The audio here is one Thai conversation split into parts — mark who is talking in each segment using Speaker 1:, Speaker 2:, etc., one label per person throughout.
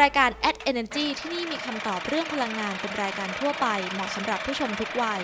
Speaker 1: รายการ Ad Energy ที่นี่มีคำตอบเรื่องพลังงานเป็นรายการทั่วไป เหมาะสำหรับผู้ชมทุกวัย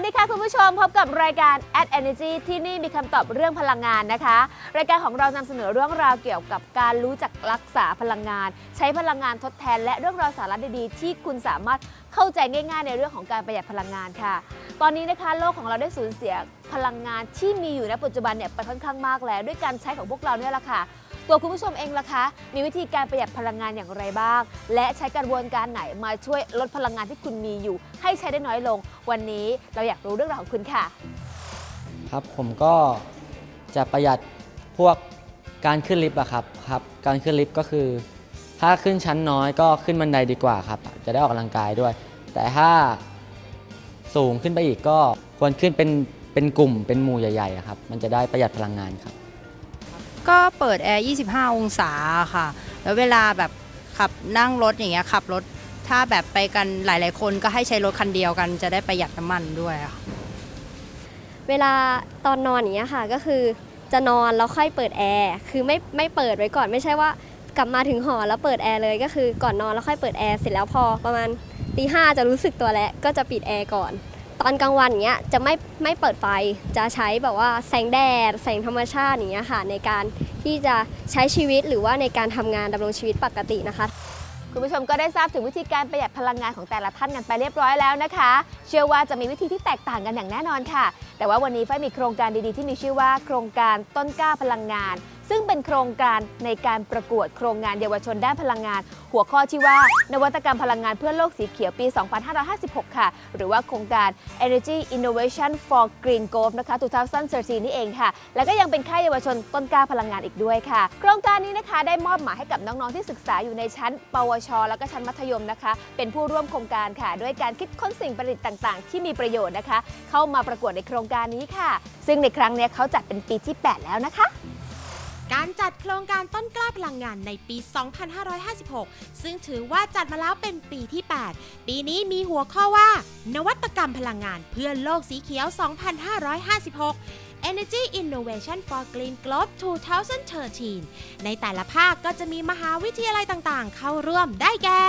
Speaker 2: วัสดีค่ะคุณผู้ชมพบกับรายการ Ad Energy ที่นี่มีคำตอบเรื่องพลังงานนะคะ รายการของเรานำเสนอเรื่องราวเกี่ยวกับการรู้จักรักษาพลังงาน ใช้พลังงานทดแทน และเรื่องราวสาระดีๆ ที่คุณสามารถเข้าใจง่าย ๆ ในเรื่องของการประหยัดพลังงานค่ะ ตอนนี้นะคะโลกของเราได้สูญเสียพลังงานที่มีอยู่ในปัจจุบันเนี่ยไปค่อนข้างมากแล้ว ด้วยการใช้ของพวกเราเนี่ยแหละค่ะ ตัวคุณผู้ชมเองล่ะคะ มีวิธีการประหยัดพลังงานอย่างไรบ้าง และใช้กระบวนการไหนมาช่วยลดพลังงานที่คุณมีอยู่ ให้ใช้ได้น้อยลง วันนี้เราอยากรู้เรื่องราวของคุณค่ะ
Speaker 3: ครับผมก็จะประหยัดพวกการขึ้นลิฟต์อะครับครับการขึ้นลิฟต์ก็คือ ถ้าขึ้นชั้นน้อยก็ขึ้นบันไดดีกว่าครับ จะได้ออกกำลังกายด้วย แต่ถ้าสูงขึ้นไปอีกก็ควรขึ้นเป็นเป็นกลุ่มเป็นหมู่ใหญ่ๆอะครับ มันจะได้ประหยัดพลังงานครับ
Speaker 4: ก็เปิดแอร์ 25 องศาค่ะ แล้วเวลาแบบขับนั่งรถอย่างเงี้ยขับรถถ้าแบบไปกันหลาย ๆ คนก็ให้ใช้รถคันเดียวกัน จะได้ประหยัดน้ำมันด้วยค่ะ
Speaker 5: เวลาตอนนอนอย่างเงี้ยค่ะก็คือจะนอนแล้วค่อยเปิดแอร์คือไม่ไม่เปิดไว้ก่อนไม่ใช่ว่ากลับมาถึงหอแล้วเปิดแอร์เลยก็คือก่อนนอนแล้วค่อยเปิดแอร์เสร็จแล้วพอประมาณตีห้าจะรู้สึกตัวแล้วก็จะปิดแอร์ก่อน ตอนกลางวันเงี้ยจะไม่ไม่เปิดไฟจะใช้แบบว่าแสงแดด แสงธรรมชาติอย่างเงี้ยค่ะในการที่จะใช้ชีวิตหรือว่าในการทำงานดำรงชีวิตปกตินะคะ
Speaker 2: คุณผู้ชมก็ได้ทราบถึงวิธีการประหยัดพลังงานของแต่ละท่านกันไปเรียบร้อยแล้วนะคะ เชื่อว่าจะมีวิธีที่แตกต่างกันอย่างแน่นอนค่ะ แต่ว่าวันนี้ฝ้ายมีโครงการดีๆที่มีชื่อว่า โครงการต้นกล้าพลังงาน ซึ่งเป็นโครงการในการประกวดโครงงานเยาวชนด้านพลังงาน หัวข้อที่ว่า นวัตกรรมพลังงานเพื่อโลกสีเขียวปี 2556 ค่ะ หรือว่าโครงการ Energy Innovation for Green Growth นะคะ 2013 นี่เองค่ะ แล้วก็ยังเป็นค่ายเยาวชนต้นกล้าพลังงานอีกด้วยค่ะ โครงการนี้นะคะได้มอบหมายให้กับน้องๆที่ศึกษาอยู่ในชั้น ปวช แล้วก็ชั้นมัธยมนะคะ เป็นผู้ร่วมโครงการค่ะ ด้วยการคิดค้นสิ่งประดิษฐ์ต่าง ๆ ที่มีประโยชน์นะคะ เข้ามาประกวดในโครงการนี้ค่ะ ซึ่งในครั้งนี้เขาจัดเป็นปีที่ 8 แล้วนะคะ
Speaker 6: การจัดโครงการต้นกล้าพลังงานในปี 2556 ซึ่งถือว่าจัดมาแล้วเป็นปีที่ 8 ปีนี้มีหัวข้อว่า นวัตกรรมพลังงานเพื่อโลกสีเขียว 2556 Energy Innovation for Green Globe 2013 ในแต่ละภาคก็จะมีมหาวิทยาลัยต่างๆ เข้าร่วมได้แก่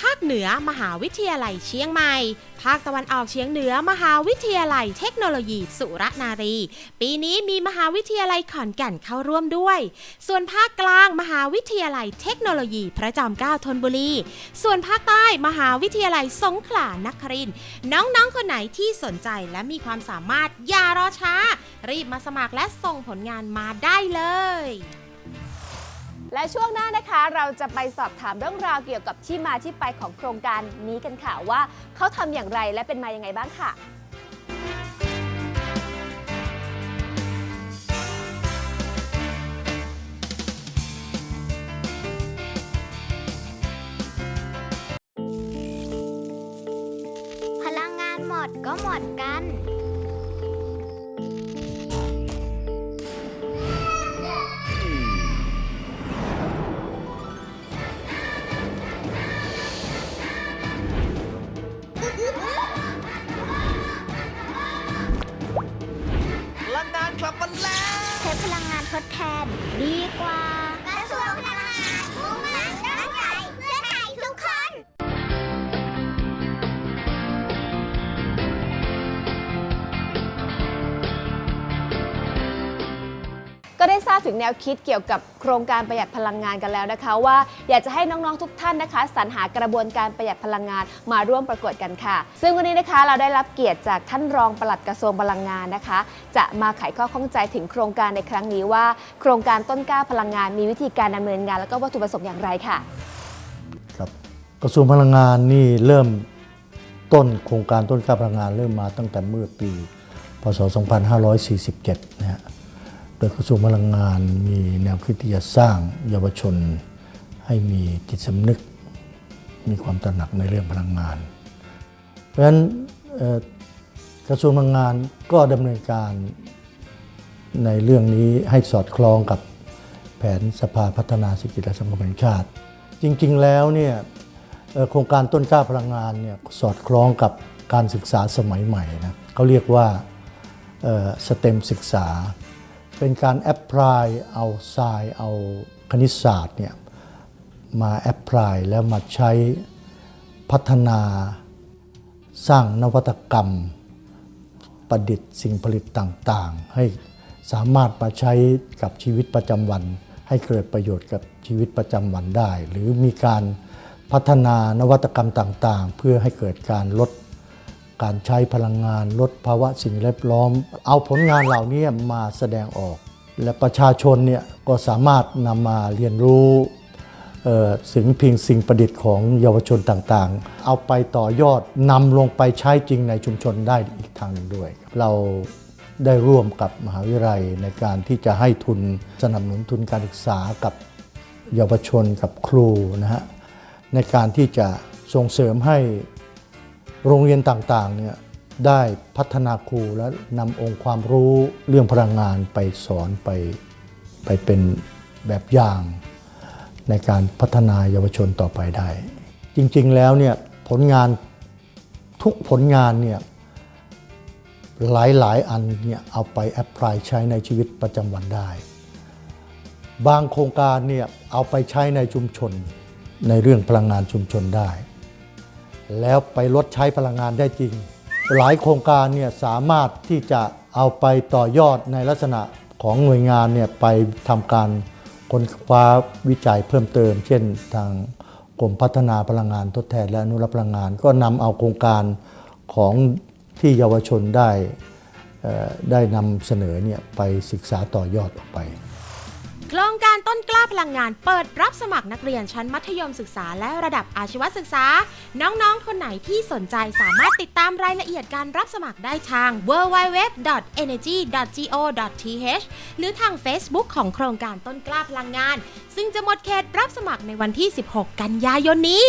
Speaker 6: ภาคเหนือมหาวิทยาลัยเชียงใหม่ ภาคตะวันออกเฉียงเหนือมหาวิทยาลัยเทคโนโลยีสุรนารี ปีนี้มีมหาวิทยาลัยขอนแก่นเข้าร่วมด้วย ส่วนภาคกลางมหาวิทยาลัยเทคโนโลยีพระจอมเกล้าธนบุรี ส่วนภาคใต้มหาวิทยาลัยสงขลานครินน้องๆคนไหนที่สนใจและมีความสามารถอย่ารอช้า รีบมาสมัครและส่งผลงานมาได้เลย
Speaker 2: และช่วงหน้านะคะเราจะไปสอบถามเรื่องราวเกี่ยวกับที่มาที่ไปของโครงการนี้กันค่ะว่าเขาทำอย่างไรและเป็นมายังไงบ้างค่ะ
Speaker 7: พลังงานหมดก็หมดกัน
Speaker 8: ก็
Speaker 7: ได้
Speaker 2: ทราบถึงแนวคิดเกี่ยวกับโครงการประหยัดพลังงานกันแล้วนะคะ ว่าอยากจะให้น้องๆทุกท่านนะคะสรรหากระบวนการประหยัดพลังงานมาร่วมประกวดกันค่ะ ซึ่งวันนี้นะคะเราได้รับเกียรติจากท่านรองปลัดกระทรวงพลังงานนะคะ จะมาไขข้อข้องใจถึงโครงการในครั้งนี้ว่า โครงการต้นกล้าพลังงานมีวิธีการดำเนินงาน และก็วัตถุประสงค์อย่างไรค่ะ
Speaker 9: ครับกระทรวงพลังงานนี่เริ่มต้นโครงการต้นกล้าพลังงานเริ่มมาตั้งแต่เมื่อปี พศ 2547 นะฮะ โดยกระทรวงพลังงานมีแนวคิดที่จะสร้างเยาวชน ให้มีจิตสำนึก มีความตระหนักในเรื่องพลังงาน เพราะฉะนั้นกระทรวงพลังงานก็ดำเนินการในเรื่องนี้ให้สอดคล้องกับแผนสภาพัฒนาเศรษฐกิจและสังคมแห่งชาติ จริงๆแล้วเนี่ยโครงการต้นกล้าพลังงานเนี่ยสอดคล้องกับการศึกษาสมัยใหม่นะเขาเรียกว่าสเต็มศึกษา เป็นการแอพพลายเอาทรายเอาคณิตศาสตร์เนี่ยมาแอพพลายแล้วมาใช้พัฒนาสร้างนวัตกรรม ประดิษฐ์สิ่งผลิตต่างๆ ให้สามารถมาใช้กับชีวิตประจำวัน ให้เกิดประโยชน์กับชีวิตประจำวันได้ หรือมีการพัฒนานวัตกรรมต่างๆ เพื่อให้เกิดการลด การใช้พลังงานลดภาวะสิ่งแวดล้อม เอาผลงานเหล่านี้มาแสดงออก และประชาชนเนี่ยก็สามารถนำมาเรียนรู้สิ่งพิงสิ่งประดิษฐ์ของเยาวชนต่างๆ เอาไปต่อยอดนำลงไปใช้จริงในชุมชนได้อีกทางหนึ่งด้วย เราได้ร่วมกับมหาวิทยาลัยในการที่จะให้ทุนสนับสนุนทุนการศึกษากับเยาวชนกับครูนะฮะในการที่จะส่งเสริมให้ โรงเรียนต่างๆเนี่ยได้พัฒนาครูและนำองค์ความรู้เรื่องพลังงานไปสอนไปไปเป็นแบบอย่างในการพัฒนาเยาวชนต่อไปได้ จริงๆแล้วเนี่ยผลงานทุกผลงานเนี่ยหลายๆ อันเนี่ยเอาไปแอพพลายใช้ในชีวิตประจำวันได้ บางโครงการเนี่ยเอาไปใช้ในชุมชนในเรื่องพลังงานชุมชนได้ แล้วไปลดใช้พลังงานได้จริง หลายโครงการเนี่ยสามารถที่จะเอาไปต่อยอดในลักษณะของหน่วยงานเนี่ยไปทำการค้นคว้าวิจัยเพิ่มเติม เช่นทางกรมพัฒนาพลังงานทดแทนและอนุรักษ์พลังงาน ก็นำเอาโครงการของที่เยาวชนได้ได้นำเสนอเนี่ยไปศึกษาต่อยอดออกไป
Speaker 6: โครงการต้นกล้าพลังงานเปิดรับสมัครนักเรียนชั้นมัธยมศึกษาและระดับอาชีวศึกษา น้องๆ คนไหนที่สนใจสามารถติดตามรายละเอียดการรับสมัครได้ทาง www.energy.go.th หรือทาง Facebook ของโครงการต้นกล้าพลังงาน ซึ่งจะหมดเขตรับสมัครในวันที่ 16 กันยายนนี้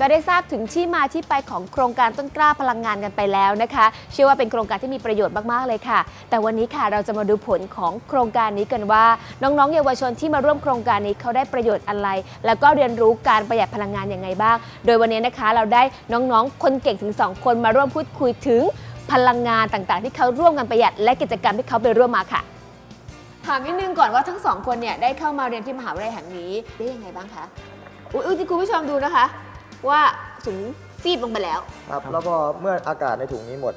Speaker 2: ก็ได้ทราบถึงที่มาที่ไปของโครงการต้นกล้าพลังงานกันไปแล้วนะคะ เชื่อว่าเป็นโครงการที่มีประโยชน์มากๆเลยค่ะ แต่วันนี้ค่ะเราจะมาดูผลของโครงการนี้กันว่า น้องๆ เยาวชนที่มาร่วมโครงการนี้เขาได้ประโยชน์อะไร แล้วก็เรียนรู้การประหยัดพลังงานอย่างไงบ้าง โดยวันนี้นะคะเราได้น้องๆ คนเก่งถึง 2 คนมาร่วมพูดคุยถึงพลังงานต่างๆ ที่เขาร่วมกันประหยัดและกิจกรรมที่เขาไปร่วมมาค่ะถามนิดนึงก่อนว่าทั้งสองคนเนี่ยได้เข้ามาเรียนที่มหาวิทยาลัยแห่งนี้ได้ยังไงบ้างคะ อุ้ยอุ๊ยที่คุณผู้ชมดูนะคะ ว่าถุงฟีบลงไปแล้ว
Speaker 10: ครับ แล้วพอเมื่ออากาศในถุงนี้หมด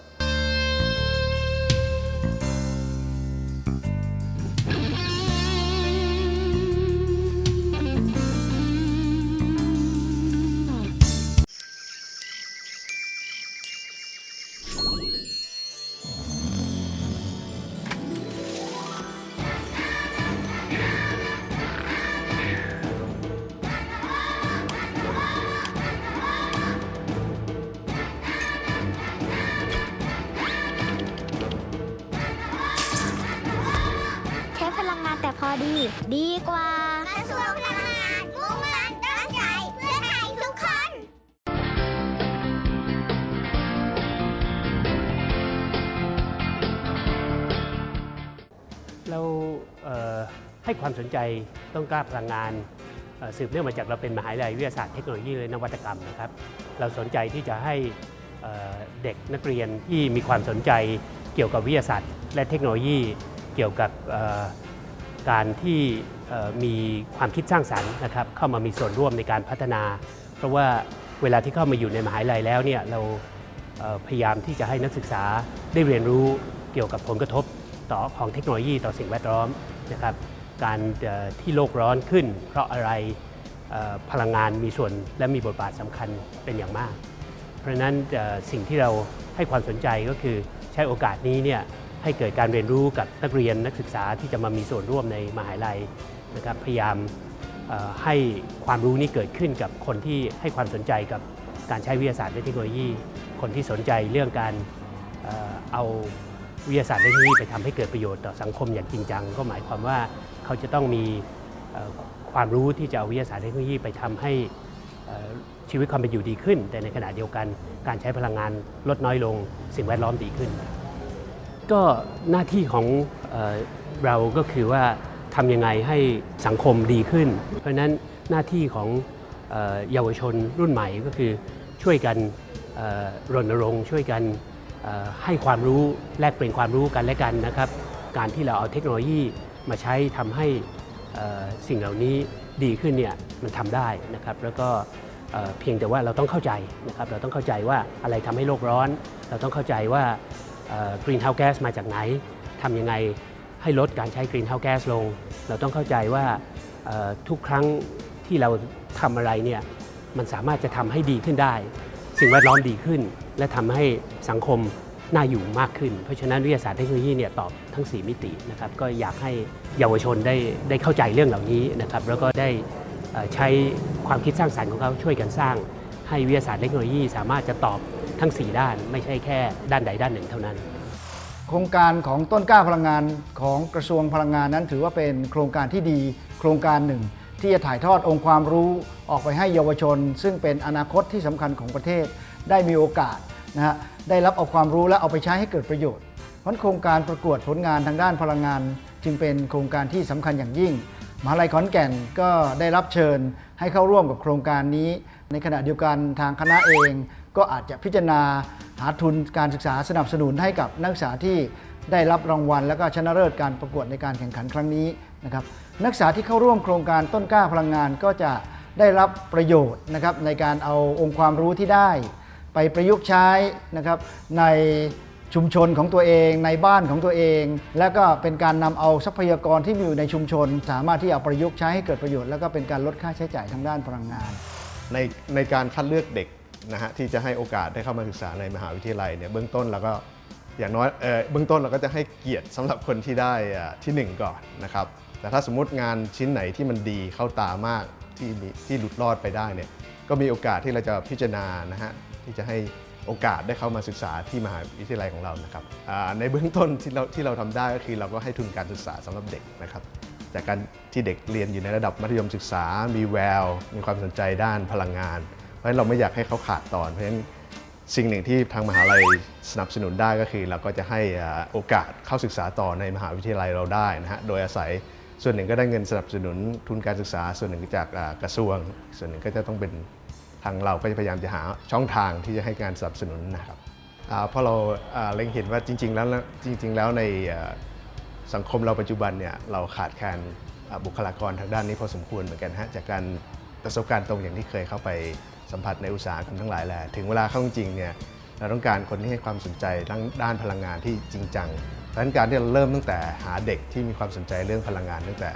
Speaker 7: ค
Speaker 11: วามสนใจต้องกล้าพลังงานสืบเนื่องมาจากเราเป็นมหาวิทยาลัยวิทยาศาสตร์เทคโนโลยีและนวัตกรรมนะครับ เราสนใจที่จะให้เด็กนักเรียนที่มีความสนใจเกี่ยวกับวิทยาศาสตร์และเทคโนโลยี เกี่ยวกับการที่มีความคิดสร้างสรรค์นะครับเข้ามามีส่วนร่วมในการพัฒนา เพราะว่าเวลาที่เข้ามาอยู่ในมหาวิทยาลัยแล้วเนี่ยเราพยายามที่จะให้นักศึกษาได้เรียนรู้เกี่ยวกับผลกระทบต่อของเทคโนโลยีต่อสิ่งแวดล้อมนะครับ การที่โลกร้อนขึ้น เพราะอะไรพลังงานมีส่วนและมีบทบาทสำคัญเป็นอย่างมาก เพราะนั้นสิ่งที่เราให้ความสนใจก็คือใช้โอกาสนี้เนี่ยให้เกิดการเรียนรู้กับนักเรียนนักศึกษาที่จะมามีส่วนร่วมในมหาลัยนะครับพยายามให้ความรู้นี้เกิดขึ้นกับคนที่ให้ความสนใจกับการใช้วิทยาศาสตร์และเทคโนโลยี คนที่สนใจเรื่องการเอา วิทยาศาสตร์เทคโนโลยีไปทำให้เกิดประโยชน์ต่อสังคมอย่างจริงจัง ก็หมายความว่าเขาจะต้องมีความรู้ที่จะเอาวิทยาศาสตร์เทคโนโลยีไปทำให้ชีวิตความเป็นอยู่ดีขึ้น แต่ในขณะเดียวกันการใช้พลังงานลดน้อยลง สิ่งแวดล้อมดีขึ้น ก็หน้าที่ของเออเราก็คือว่าทำยังไงให้สังคมดีขึ้น เพราะฉะนั้นหน้าที่ของเออเยาวชนรุ่นใหม่ก็คือช่วยกันรณรงค์ช่วยกันเอ่อ ให้ความรู้แลกเปลี่ยนความรู้กันและกันนะครับ การที่เราเอาเทคโนโลยีมาใช้ทำให้สิ่งเหล่านี้ดีขึ้นเนี่ยมันทำได้นะครับ แล้วก็เพียงแต่ว่าเราต้องเข้าใจนะครับเราต้องเข้าใจว่าอะไรทำให้โลกร้อน เราต้องเข้าใจว่ากรีนเฮาส์แก๊สมาจากไหนทำยังไงให้ลดการใช้กรีนเฮาส์แก๊สลง เราต้องเข้าใจว่าทุกครั้งที่เราทำอะไรเนี่ยมันสามารถจะทำให้ดีขึ้นได้ สิ่งแวดล้อมดีขึ้น และทำให้สังคมน่าอยู่มากขึ้น เพราะฉะนั้นวิทยาศาสตร์เทคโนโลยีเนี่ยตอบทั้ง 4 มิตินะครับก็อยากให้เยาวชนได้ได้เข้าใจเรื่องเหล่านี้นะครับแล้วก็ได้ใช้ความคิดสร้างสรรค์ของเขาช่วยกันสร้าง ให้วิทยาศาสตร์เทคโนโลยี สามารถจะตอบทั้ง 4 ด้าน ไม่ใช่แค่ด้านใดด้านหนึ่งเท่านั้น
Speaker 12: โครงการของต้นกล้าพลังงานของกระทรวงพลังงานนั้น ถือว่าเป็นโครงการที่ดี โครงการหนึ่ง ที่จะถ่ายทอดองค์ความรู้ออกไปให้เยาวชน ซึ่งเป็นอนาคตที่สำคัญของประเทศ ได้มีโอกาสนะฮะได้รับเอาความรู้และเอาไปใช้ให้เกิดประโยชน์เพราะโครงการประกวดผลงานทางด้านพลังงาน จึงเป็นโครงการที่สำคัญอย่างยิ่งมหาลัยขอนแก่นก็ได้รับเชิญให้เข้าร่วมกับโครงการนี้ ในขณะเดียวกันทางคณะเองก็อาจจะพิจารณาหาทุนการศึกษาสนับสนุนให้กับนักศึกษาที่ได้รับรางวัล และก็ชนะเลิศการประกวดในการแข่งขันครั้งนี้นะครับนักศึกษาที่เข้าร่วมโครงการต้นกล้าพลังงานก็จะได้รับประโยชน์นะครับในการเอาองค์ความรู้ที่ได้ ไปประยุกต์ใช้นะครับในชุมชนของตัวเองในบ้านของตัวเอง และก็เป็นการนำเอาทรัพยากรที่มีอยู่ในชุมชน สามารถที่เอาประยุกต์ใช้ให้เกิดประโยชน์แล้วก็เป็นการลดค่าใช้จ่ายทางด้านพลังงาน
Speaker 13: ในในการคัดเลือกเด็กนะฮะที่จะให้โอกาสได้เข้ามาศึกษาในมหาวิทยาลัยเนี่ยเบื้องต้นเราก็อย่างน้อยเออเบื้องต้นเราก็จะให้เกียรติสำหรับคนที่ได้ที่หนึ่งก่อนนะครับแต่ถ้าสมมุติงานชิ้นไหนที่มันดีเข้าตามากที่มีที่หลุดรอดไปได้เนี่ยก็มีโอกาสที่เราจะพิจารณานะฮะ ที่จะให้โอกาสได้เข้ามาศึกษาที่มหาวิทยาลัยของเรานะครับในเบื้องต้นที่เราที่เราทำได้ก็คือเราก็ให้ทุนการศึกษาสำหรับเด็กนะครับจากการที่เด็กเรียนอยู่ในระดับมัธยมศึกษา มีแวว มีความสนใจด้านพลังงาน เพราะฉะนั้นเราไม่อยากให้เขาขาดตอน เพราะฉะนั้นสิ่งหนึ่งที่ทางมหาลัยสนับสนุนได้ก็คือ เราก็จะให้อ่าโอกาสเข้าศึกษาต่อในมหาวิทยาลัยเราได้นะฮะ โดยอาศัยส่วนหนึ่งก็ได้เงินสนับสนุนทุนการศึกษา ส่วนหนึ่งจากกระทรวง ส่วนหนึ่งก็จะต้องเป็น ทางเราก็จะพยายามจะหาช่องทางที่จะให้การสนับสนุนนะครับเพราะเราเล็งเห็นว่าจริง ๆ แล้วจริง ๆ แล้วในสังคมเราปัจจุบันเนี่ยเราขาดแคลนบุคลากรทางด้านนี้พอสมควรเหมือนกันฮะจากการประสบการณ์ตรงอย่างที่เคยเข้าไปสัมผัสในอุตสาหกรรมทั้งหลายแหละถึงเวลาเข้าจริงเนี่ยเราต้องการคนที่ให้ความสนใจทั้งด้านพลังงานที่จริงจังดังนั้นการที่เราเริ่มตั้งแต่หาเด็กที่มีความสนใจเรื่องพลังงานตั้งแต่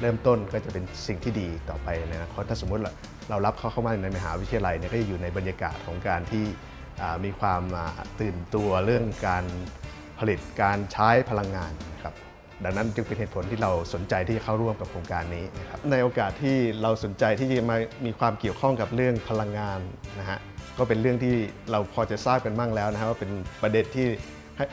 Speaker 13: เริ่มต้นก็จะเป็นสิ่งที่ดีต่อไปในอนาคตถ้าสมมติ เรารับเขาเข้ามาในมหาวิทยาลัยเนี่ยก็จะอยู่ในบรรยากาศของการที่มีความตื่นตัวเรื่องการผลิตการใช้พลังงานนะครับดังนั้นจึงเป็นเหตุผลที่เราสนใจที่จะเข้าร่วมกับโครงการนี้นะครับในโอกาสที่เราสนใจที่จะมามีความเกี่ยวข้องกับเรื่องพลังงานนะฮะก็เป็นเรื่องที่เราพอจะทราบกันบ้างแล้วนะฮะว่าเป็นประเด็นที่ให้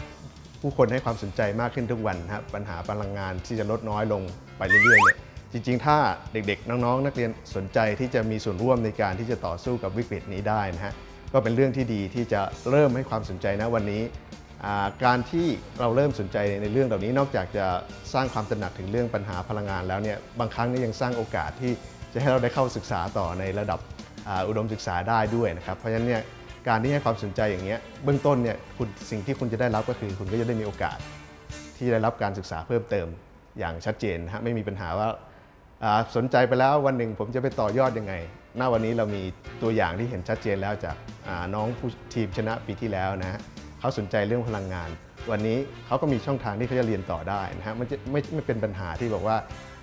Speaker 13: ผู้คนให้ความสนใจมากขึ้นทุกวันนะครับปัญหาพลังงานที่จะลดน้อยลงไปเรื่อยๆเนี่ย จริงๆ ถ้าเด็กๆ น้องๆ นักเรียนสนใจที่จะมีส่วนร่วมในการที่จะต่อสู้กับวิกฤตนี้ได้นะฮะก็เป็นเรื่องที่ดีที่จะเริ่มให้ความสนใจนะวันนี้การที่เราเริ่มสนใจในเรื่องเหล่านี้นอกจากจะสร้างความตระหนักถึงเรื่องปัญหาพลังงานแล้วเนี่ยบางครั้งนี่ยังสร้างโอกาสที่จะให้เราได้เข้าศึกษาต่อในระดับอ,อุดมศึกษาได้ด้วยนะครับเพราะฉะนั้นเนี่ยการที่ให้ความสนใจอย่างเงี้ยเบื้องต้นเนี่ยคุณสิ่งที่คุณจะได้รับก็คือ คุณก็จะได้มีโอกาส ที่ได้รับการศึกษาเพิ่มเติมอย่างชัดเจนนะฮะไม่มีปัญหาว่า สนใจไปแล้ววันหนึ่งผมจะไปต่อยอดยังไง หน้าวันนี้เรามีตัวอย่างที่เห็นชัดเจนแล้วจากน้องผู้ทีมชนะปีที่แล้วนะฮะเขาสนใจเรื่องพลังงาน วันนี้เขาก็มีช่องทางที่เขาจะเรียนต่อได้นะฮะมันจะไม่ไม่เป็นปัญหาที่บอกว่า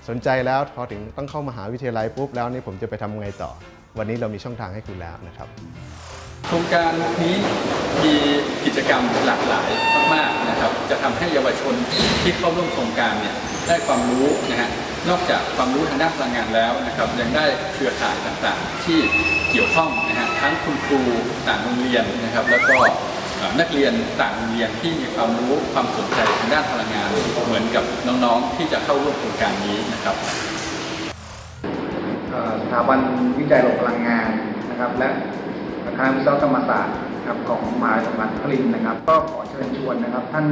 Speaker 13: สนใจแล้วพอถึงต้องเข้ามหาวิทยาลัยปุ๊บแล้วนี่ผมจะไปทำไงต่อ วันนี้เรามีช่องทางให้คุณแล้วนะครับ
Speaker 14: โครงการนี้มี กิจกรรมหลากหลายมากๆนะครับ จะทำให้เยาวชนที่เข้าร่วมโครงการเนี่ยได้ความรู้นะฮะนอกจากความรู้ทางด้านพลังงานแล้วนะครับ ยังได้เครือข่ายต่างๆ ที่เกี่ยวข้องนะฮะทั้งคุณครูต่างโรงเรียนนะครับ แล้วก็นักเรียนต่างโรงเรียนที่มีความรู้ความสนใจทางด้านพลังงาน เหมือนกับน้องๆที่จะเข้าร่วมโครงการนี้นะครับ
Speaker 12: สถาบันวิจัยโลกพลังงานนะครับ และคณะวิศวกรรมศาสตร์ นะครับของมหาวิทยาลัยพลินต์นะครับ ก็ขอเชิญชวนนะครับ ท่าน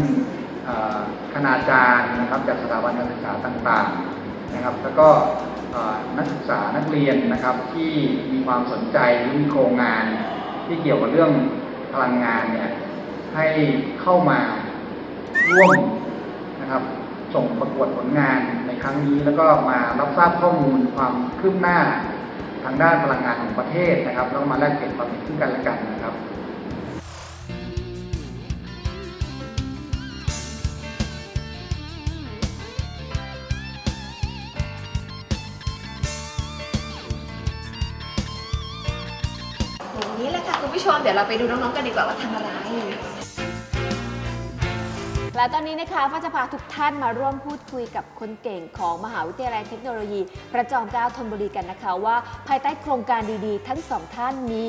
Speaker 12: คณาจารย์นะครับจากสถาบันการศึกษาต่างๆนะครับ แล้วก็นักศึกษานักเรียนนะครับที่มีความสนใจหรือมีโครงงานที่เกี่ยวกับเรื่องพลังงานเนี่ยให้เข้ามาร่วมนะครับส่งประกวดผลงานในครั้งนี้ แล้วก็มารับทราบข้อมูลความคืบหน้าทางด้านพลังงานของประเทศนะครับแล้วก็มาแลกเปลี่ยนความเห็นซึ่งกันและกันนะครับ
Speaker 2: ดี๋ยวเราไปดูน้องๆกันดีกว่าว่าทำอะไร และตอนนี้นะคะฟ้าจะพาทุกท่านมาร่วมพูดคุยกับคนเก่งของมหาวิทยาลัยเทคโนโลยี พระจอมเกล้าธนบุรีกันนะคะว่า ภายใต้โครงการดีๆ ทั้งสองท่านมี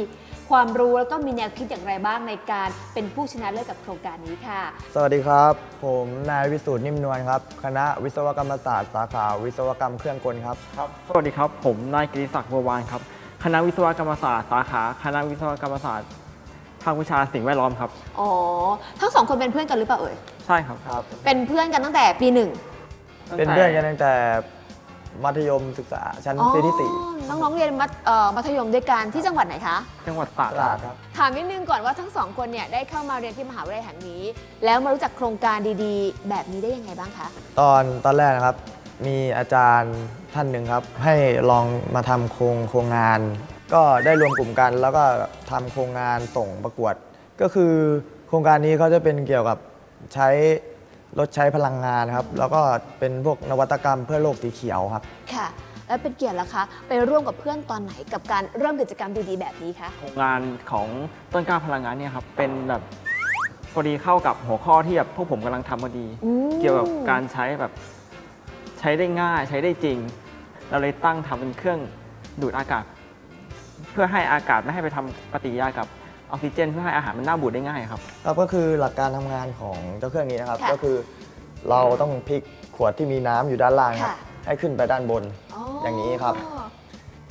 Speaker 2: ความรู้แล้วก็มีแนวคิดอย่างไรบ้างในการเป็นผู้ชนะเลิศกับโครงการนี้ค่ะ
Speaker 10: สวัสดีครับ ผมนายวิสูตรนิ่มนวลครับ คณะวิศวกรรมศาสตร์สาขาวิศวกรรมเครื่องกลครับ
Speaker 15: ครับ สวัสดีครับ ผมนายกิติศักดิ์บัววานครับ คณะวิศวกรรมศาสตร์สาขา คณะวิศวกรรมศาสตร์ ภาควิชาสิ่งแวดล้อมครับ
Speaker 2: อ๋อ ทั้งสองคนเป็นเพื่อนกันหรือเปล่าเอ่ย
Speaker 15: ใช่ครับ ครับ
Speaker 2: เป็นเพื่อนกันตั้งแต่ปีหนึ่ง
Speaker 10: เป็นเพื่อนกันตั้งแต่มัธยมศึกษาชั้นปีที่
Speaker 2: อ๋อน้องๆเรียนมัธเอ่อมัธยมด้วยกันที่จังหวัดไหนคะ
Speaker 15: จังหวัดตราด
Speaker 10: ตราดครับ
Speaker 2: ถามนิดนึงก่อนว่าทั้งสองคนเนี่ยได้เข้ามาเรียนที่มหาวิทยาลัยแห่งนี้ แล้วมารู้จักโครงการดีๆ แบบนี้ได้ยังไงบ้างคะ
Speaker 10: 4ตอนตอนแรกนะครับ มีอาจารย์ท่านหนึ่งครับ ให้ลองมาทำโครงโครงงาน ก็ได้รวมกลุ่มกัน แล้วก็ทำโครงงานส่งประกวด ก็คือโครงการนี้เขาจะเป็นเกี่ยวกับใช้ลดใช้พลังงานครับ แล้วก็เป็นพวกนวัตกรรมเพื่อโลกสีเขียวครับ
Speaker 2: ค่ะ แล้วเป็นเกียรติละคะ ไปร่วมกับเพื่อนตอนไหนกับการเริ่มกิจกรรมดีๆแบบนี้คะ
Speaker 15: โครงงานของต้นกล้าพลังงานเนี่ยครับเป็นแบบพอดีเข้ากับหัวข้อที่แบบพวกผมกำลังทำพอดี
Speaker 2: อืม
Speaker 15: เกี่ยวกับการใช้แบบใช้ได้ง่ายใช้ได้จริง เราเลยตั้งทำเป็นเครื่องดูดอากาศเพื่อให้อากาศไม่ให้ไปทำปฏิกิริยากับออกซิเจน เพื่อให้อาหารมันเน่าบูดได้ง่ายครับ
Speaker 10: ครับก็คือหลักการทำงานของเจ้าเครื่องนี้นะครับ
Speaker 2: ค่ะ
Speaker 10: ก็คือเราต้องพลิกขวดที่มีน้ำอยู่ด้านล่างครับ
Speaker 2: ค่ะ
Speaker 10: ให้ขึ้นไปด้านบน
Speaker 2: อ๋อ
Speaker 10: อ
Speaker 2: อย่าง
Speaker 10: นี้ครับ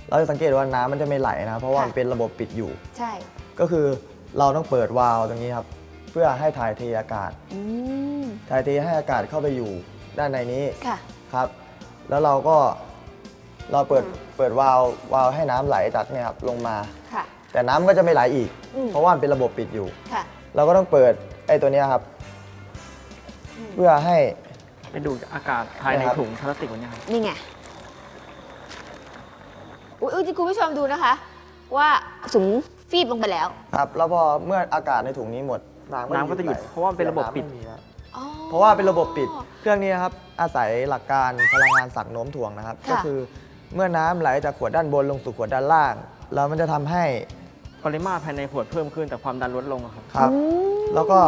Speaker 10: เราจะสังเกตว่าน้ำมันจะไม่ไหลนะครับเพราะว่า
Speaker 2: ค่ะ
Speaker 10: มันเป็นระบบปิดอยู่
Speaker 2: ใช่
Speaker 10: ก็คือเราต้องเปิดวาล์วตรงนี้ครับ เพื่อให้ถ่ายเทอากาศ
Speaker 2: อืม
Speaker 10: ถ่ายเทให้อากาศเข้าไปอยู่ด้านในนี้
Speaker 2: ค่ะ
Speaker 10: ครับ แล้วเราก็ เราเปิดเปิดวาล์ววาล์วให้น้ำไหลจากเนี่ยครับลงมา
Speaker 2: ค่ะ
Speaker 10: แต่น้ำก็จะไม่ไหลอีก
Speaker 2: อืม
Speaker 10: เพราะว่ามันเป็นระบบปิดอยู่
Speaker 2: ค่ะ
Speaker 10: เราก็ต้องเปิดไอ้ตัวเนี้ยครับเพื่อให้
Speaker 15: ไปดูดอากาศภายใน
Speaker 10: นะครับ
Speaker 15: ถุงพลาสติกวันนี้ครับ
Speaker 2: นี่ไงอุ๊ยอุ๊ยคุณผู้ชมดูนะคะ ว่าสูงฟีบลงไปแล้ว
Speaker 10: ครับแล้วพอเมื่ออากาศในถุงนี้หมดน้ำ
Speaker 15: น้ำก็จะหยุด
Speaker 10: ไหล
Speaker 15: เพราะว่ามันเป็นระบบปิด
Speaker 10: น้ำไม่มีแล้วเพราะว่าเป็นระบบปิด เครื่องนี้นะครับอาศัยหลักการพลังงานสักโน้มถ่วงนะครับ
Speaker 2: ค่ะ
Speaker 10: ก็คือ เมื่อน้ำไหลจากขวดด้านบนลงสู่ขวดด้านล่าง แล้วมันจะทำให้
Speaker 15: ปริมาตรภายในขวดเพิ่มขึ้นแต่ความดันลดลงอะครับ
Speaker 10: ครับ แล้วก็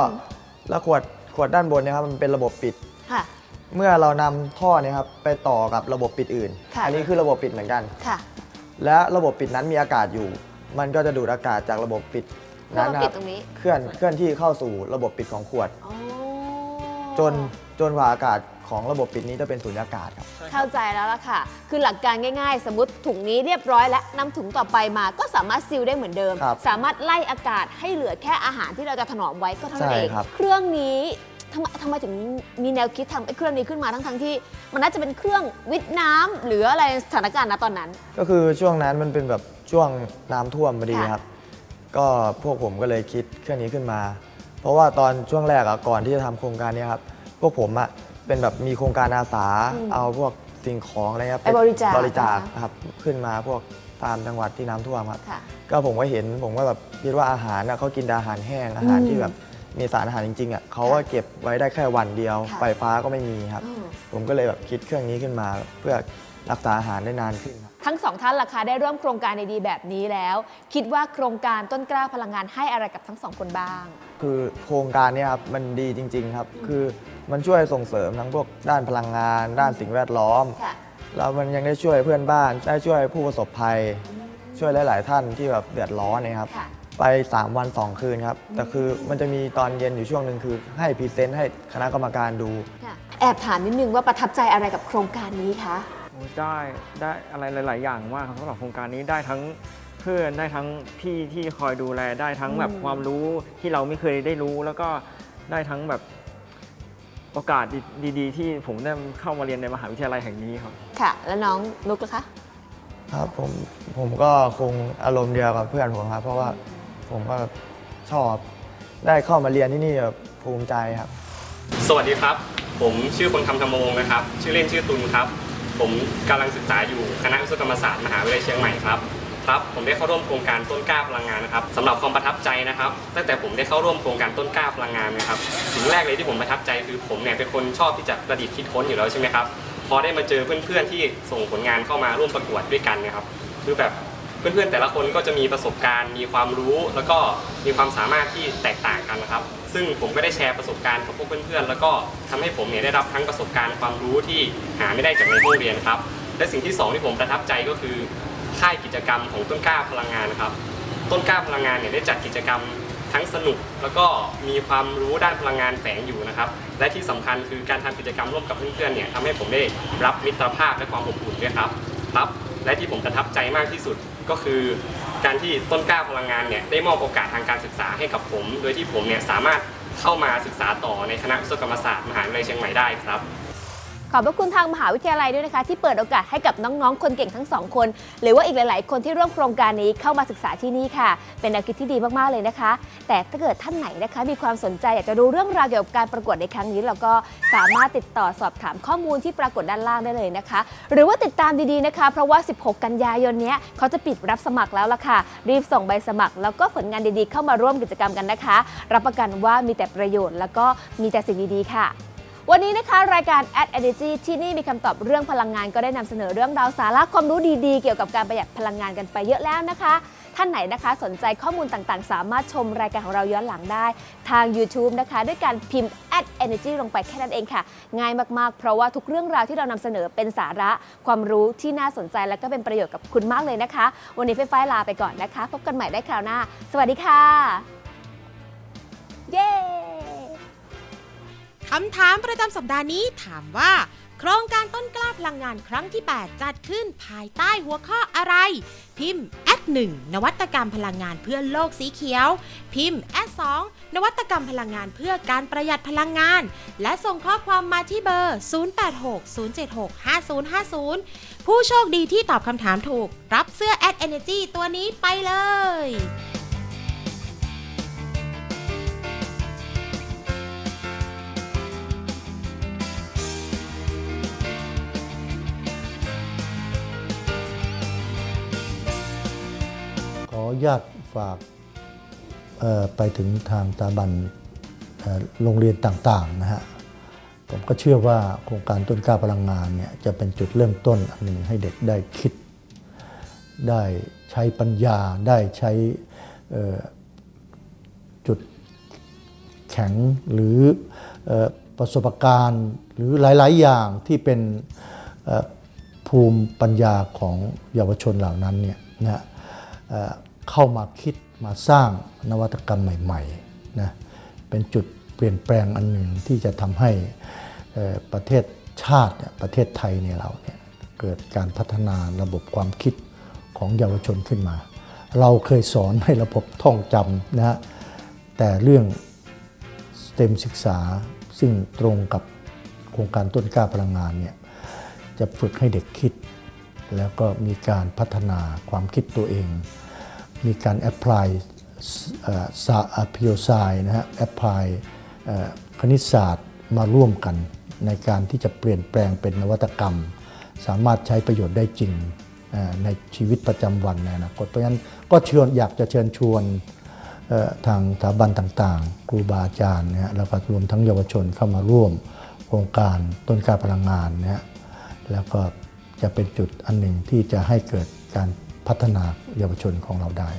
Speaker 10: แล้วขวดขวดด้านบนเนะครับมันเป็นระบบปิด
Speaker 2: ค่ะ
Speaker 10: เมื่อเรานำท่อเนี่ยครับไปต่อกับระบบปิดอื่น
Speaker 2: ค่ะ
Speaker 10: อันี้คือระบบปิดเหมือนกัน
Speaker 2: ค่ะ
Speaker 10: และระบบปิดนั้นมีอากาศอยู่ มันก็จะดูดอากาศจากระบบปิดนั้นนะค
Speaker 2: ปิ
Speaker 10: รั
Speaker 2: ด
Speaker 10: บ
Speaker 2: ตรงนี้
Speaker 10: เคลื่อนเคลื่อนที่เข้าสู่ระบบปิดของขวด จนจนกว่าอากาศของระบบปิดนี้จะเป็นสุญญากาศครับ
Speaker 2: เข้าใจแล้วล่ะค่ะ คือหลักการง่ายๆ สมมติถุงนี้เรียบร้อยแล้วนำถุงต่อไปมาก็สามารถซีลได้เหมือนเดิม
Speaker 10: ครับ
Speaker 2: สามารถไล่อากาศให้เหลือแค่อาหารที่เราจะถนอมไว้ก็เท่านั้น
Speaker 10: ใช่
Speaker 2: เอง
Speaker 10: ครับ
Speaker 2: เครื่องนี้ทำไมทำไมถึงมีแนวคิดทำไอ้เครื่องนี้ขึ้นมาทั้งๆที่ มันน่าจะเป็นเครื่องวิทย์น้ำหรืออะไรสถานการณ์ณตอนนั้น
Speaker 10: ก็คือช่วงนั้นมันเป็นแบบช่วงน้ำท่วมพอดี
Speaker 2: ค่ะ
Speaker 10: ครับ ก็พวกผมก็เลยคิดเครื่องนี้ขึ้นมา เพราะว่าตอนช่วงแรกอะก่อนที่จะทำโครงการเนี้ครับพวกผมอะเป็นแบบมีโครงการอาสา
Speaker 2: อืม
Speaker 10: เอาพวกสิ่งของอะไรครับ
Speaker 2: ไปบริจาค
Speaker 10: บริจาค
Speaker 2: นะคะ
Speaker 10: ครับขึ้นมาพวกตามจังหวัดที่น้ำท่วมครับ
Speaker 2: ค่ะ
Speaker 10: ก็ผมก็เห็นผมก็แบบคิดว่าอาหารน่ะเขากินแต่อาหารแห้งอาหาร
Speaker 2: อืม
Speaker 10: ที่แบบมีสารอาหารจริงๆอะเขาก็เก็บไว้ได้แค่วันเดียว
Speaker 2: ค่ะ
Speaker 10: ไฟฟ้าก็ไม่มีครับ
Speaker 2: อืม
Speaker 10: ผมก็เลยแบบคิดเครื่องนี้ขึ้นมา เพื่อรักษาอาหารได้นานขึ้นครับ
Speaker 2: ทั้งสองท่านล่ะคะได้ร่วมโครงการดีๆแบบนี้แล้ว คิดว่าโครงการต้นกล้าพลังงานให้อะไรกับทั้งสองคนบ้าง
Speaker 10: คือโครงการเนี้ครับมันดีจริง ๆ ครับ คือมันช่วยส่งเสริมทั้งพวกด้านพลังงาน ด้านสิ่งแวดล้อม
Speaker 2: ค่ะ
Speaker 10: แล้วมันยังได้ช่วยเพื่อนบ้าน ได้ช่วยผู้ประสบภัย ช่วยหลาย ๆ ท่านที่แบบเดือดร้อนนะครับ
Speaker 2: ค่ะ
Speaker 10: ไป 3 วัน 2 คืนครับ แต่คือมันจะมีตอนเย็นอยู่ช่วงหนึ่งคือ ให้พรีเซนต์ให้คณะกรรมการดู
Speaker 2: ค่ะ แอบถามนิดนึงว่าประทับใจอะไรกับโครงการนี้คะ
Speaker 15: โอ้ยได้ได้อะไรหลาย ๆ อย่างมากครับสำหรับโครงการนี้ได้ทั้ง เพื่อนได้ทั้งพี่ที่คอยดูแลได้ทั้งแบบ
Speaker 2: อืม
Speaker 15: ความรู้ที่เราไม่เคยได้รู้ แล้วก็ได้ทั้งแบบโอกาสดีๆ ที่ผมได้เข้ามาเรียนในมหาวิทยาลัยแห่งนี้ครับ
Speaker 2: ค่ะ แล้วน้องนุกล่ะคะ
Speaker 10: ครับผมผมก็คงอารมณ์เดียวกับเพื่อนผมครับ เพราะว่าผมก็ชอบได้เข้ามาเรียนที่นี่แบบภูมิใจครับ
Speaker 16: สวัสดีครับ ผมชื่อคนคำธรรมวงศ์นะครับ ชื่อเล่นชื่อตุลครับ ผมกำลังศึกษาอยู่คณะวิศวกรรมศาสตร์มหาวิทยาลัยเชียงใหม่ครับ ครับผมได้เข้าร่วมโครงการต้นกล้าพลังงานนะครับสำหรับความประทับใจนะครับ ตั้งแต่ผมได้เข้าร่วมโครงการต้นกล้าพลังงานนะครับสิ่งแรกเลยที่ผมประทับใจคือผมเนี่ยเป็นคนชอบที่จะประดิษฐ์คิดค้นอยู่แล้วใช่ไหมครับพอได้มาเจอเพื่อนๆที่ส่งผลงานเข้ามาร่วมประกวดด้วยกันนะครับคือแบบเพื่อนๆแต่ละคนก็จะมีประสบการณ์ มีความรู้ แล้วก็มีความสามารถที่แตกต่างกันนะครับ ซึ่งผมก็ได้แชร์ประสบการณ์กับพวกเพื่อนๆ แล้วก็ทำให้ผมเนี่ยได้รับทั้งประสบการณ์ความรู้ที่หาไม่ได้จากในห้องเรียนครับ และสิ่งที่สองที่ผมประทับใจก็คือ ค่ายกิจกรรมของต้นกล้าพลังงานนะครับ ต้นกล้าพลังงานเนี่ยได้จัดกิจกรรมทั้งสนุก แล้วก็มีความรู้ด้านพลังงานแฝงอยู่นะครับ และที่สำคัญคือการทำกิจกรรมร่วมกับเพื่อนๆเนี่ยทำให้ผมได้รับมิตรภาพและความอบอุ่นด้วยครับครับ และที่ผมประทับใจมากที่สุดก็คือการที่ต้นกล้าพลังงานเนี่ยได้มอบโอกาสทางการศึกษาให้กับผม โดยที่ผมเนี่ยสามารถเข้ามาศึกษาต่อในคณะวิศวกรรมศาสตร์มหาวิทยาลัยเชียงใหม่ได้ครับ
Speaker 2: ขอบพระคุณทางมหาวิทยาลัยด้วยนะคะ ที่เปิดโอกาสให้กับน้องๆ คนเก่งทั้งสองคน หรือว่าอีกหลาย ๆ คนที่ร่วมโครงการนี้เข้ามาศึกษาที่นี่ค่ะ เป็นแนวคิดที่ดีมากๆเลยนะคะ แต่ถ้าเกิดท่านไหนนะคะ มีความสนใจอยากจะรู้เรื่องราวเกี่ยวกับการประกวดในครั้งนี้เราก็สามารถติดต่อสอบถามข้อมูลที่ปรากฏด้านล่างได้เลยนะคะ หรือว่าติดตามดีๆนะคะ เพราะว่า 16 กันยายนนี้เขาจะปิดรับสมัครแล้วล่ะค่ะ รีบส่งใบสมัคร แล้วก็ผลงานดีๆ เข้ามาร่วมกิจกรรมกันนะคะ รับประกันว่ามีแต่ประโยชน์ แล้วก็มีแต่สิ่งดีๆค่ะ วันนี้นะคะรายการ Ad Energy ที่นี่มีคำตอบเรื่องพลังงานก็ได้นำเสนอเรื่องราวสาระความรู้ดีๆ เกี่ยวกับการประหยัดพลังงานกันไปเยอะแล้วนะคะ ท่านไหนนะคะสนใจข้อมูลต่างๆ สามารถชมรายการของเราย้อนหลังได้ ทาง YouTube นะคะ ด้วยการพิมพ์ Ad Energy ลงไปแค่นั้นเองค่ะ ง่ายมากๆ เพราะว่าทุกเรื่องราวที่เรานำเสนอเป็นสาระความรู้ที่น่าสนใจและก็เป็นประโยชน์กับคุณมากเลยนะคะ วันนี้ไฟฟ้าลาไปก่อนนะคะ พบกันใหม่ได้คราวหน้า สวัสดีค่ะ เย้
Speaker 6: คำถามประจำสัปดาห์นี้ถามว่า โครงการต้นกล้าพลังงานครั้งที่ 8 จัดขึ้นภายใต้หัวข้ออะไร พิมพ์ S 1นวัตกรรมพลังงานเพื่อโลกสีเขียว พิมพ์ S 2นวัตกรรมพลังงานเพื่อการประหยัดพลังงาน และส่งข้อความมาที่เบอร์ 0860765050 ผู้โชคดีที่ตอบคำถามถูก รับเสื้อ Ad Energy ตัวนี้ไปเลย
Speaker 9: ญาตฝากไปถึงทางสถาบันโรงเรียนต่างๆนะฮะผมก็เชื่อว่าโครงการต้นกล้าพลังงานเนี่ยจะเป็นจุดเริ่มต้นอันหนึ่งให้เด็กได้คิด ได้ใช้ปัญญาได้ใช้จุดแข็งหรืออประสบการณ์หรือหลาย ๆ อย่างที่เป็นภูมิปัญญาของเยาวชนเหล่านั้นเนี่ยนะฮะ เข้ามาคิดมาสร้างนวัตกรรมใหม่ๆนะเป็นจุดเปลี่ยนแปลงอันหนึ่งที่จะทำให้ประเทศชาติประเทศไทยเนี่ยเราเนี่ยเกิดการพัฒนาระบบความคิดของเยาวชนขึ้นมา เราเคยสอนให้ระบบท่องจำนะฮะแต่เรื่อง STEM ศึกษาซึ่งตรงกับโครงการต้นกล้าพลังงานเนี่ยจะฝึกให้เด็กคิด แล้วก็มีการพัฒนาความคิดตัวเอง มีการแอพพลายพิโอไซนะฮะแอพพลายคณิตศาสตร์มาร่วมกัน ในการที่จะเปลี่ยนแปลงเป็นนวัตกรรม สามารถใช้ประโยชน์ได้จริงในชีวิตประจำวันนะครับเพราะฉะนั้นก็เชิญอยากจะเชิญชวนทางสถาบันต่างๆ ครูบาอาจารย์นะฮะแล้วก็รวมทั้งเยาวชนเข้ามาร่วมโครงการต้นการพลังงานนะฮะแล้วก็จะเป็นจุดอันหนึ่งที่จะให้เกิดการัฒนาเยาวชนของเราได้